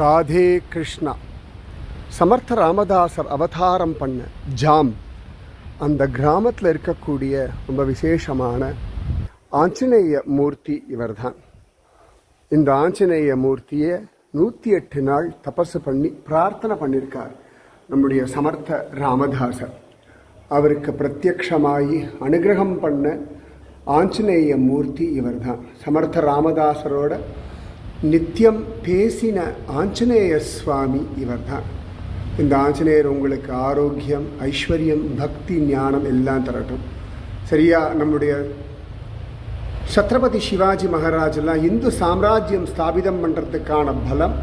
ராதே கிருஷ்ணா. சமர்த்த ராமதாசர் அவதாரம் பண்ண ஜாம். அந்த கிராமத்தில் இருக்கக்கூடிய ரொம்ப விசேஷமான ஆஞ்சநேய மூர்த்தி இவர்தான். இந்த ஆஞ்சநேய மூர்த்தியை நூற்றி எட்டு நாள் தபசு பண்ணி பிரார்த்தனை பண்ணியிருக்கார் நம்முடைய சமர்த்த ராமதாசர். அவருக்கு பிரத்யக்ஷமாகி அனுகிரகம் பண்ண ஆஞ்சநேய மூர்த்தி இவர்தான். சமர்த்த ராமதாசரோட நித்தியம் பேசின ஆஞ்சநேய சுவாமி இவர்தான். இந்த ஆஞ்சநேயர் உங்களுக்கு ஆரோக்கியம் ஐஸ்வர்யம் பக்தி ஞானம் எல்லாம் தரட்டும். சரியா? நம்முடைய சத்ரபதி சிவாஜி மகாராஜெல்லாம் இந்து சாம்ராஜ்யம் ஸ்தாபிதம் பண்ணுறதுக்கான பலம்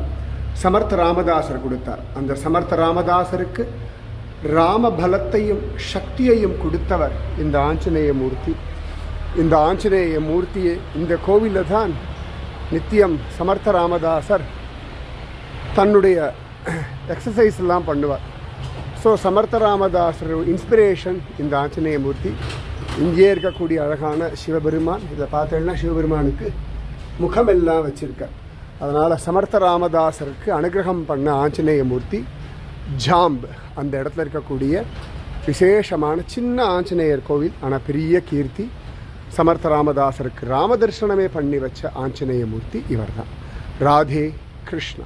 சமர்த்த ராமதாசர் கொடுத்தார். அந்த சமர்த்த ராமதாசருக்கு ராம பலத்தையும் சக்தியையும் கொடுத்தவர் இந்த ஆஞ்சநேய மூர்த்தி. இந்த ஆஞ்சநேய மூர்த்தியை இந்த கோவிலில் தான் நித்தியம் சமர்த்த ராமதாசர் தன்னுடைய எக்ஸசைஸ்லாம் பண்ணுவார். ஸோ சமர்த்த ராமதாசர் இன்ஸ்பிரேஷன் இந்த ஆஞ்சநேய மூர்த்தி. இங்கே இருக்கக்கூடிய அழகான சிவபெருமான் இதை பார்த்தேன்னா சிவபெருமானுக்கு முகமெல்லாம் வச்சுருக்கார். அதனால் சமர்த்த ராமதாசருக்கு அனுகிரகம் பண்ண ஆஞ்சநேய மூர்த்தி ஜாம்ப் அந்த இடத்துல இருக்கக்கூடிய விசேஷமான சின்ன ஆஞ்சநேயர் கோவில் ஆனால் பெரிய கீர்த்தி. சமர்த்த ராமதாசருக்கு ராமதர்ஷனமே பண்ணி வச்ச ஆஞ்சநேயமூர்த்தி இவர் தான் ராதே கிருஷ்ணா.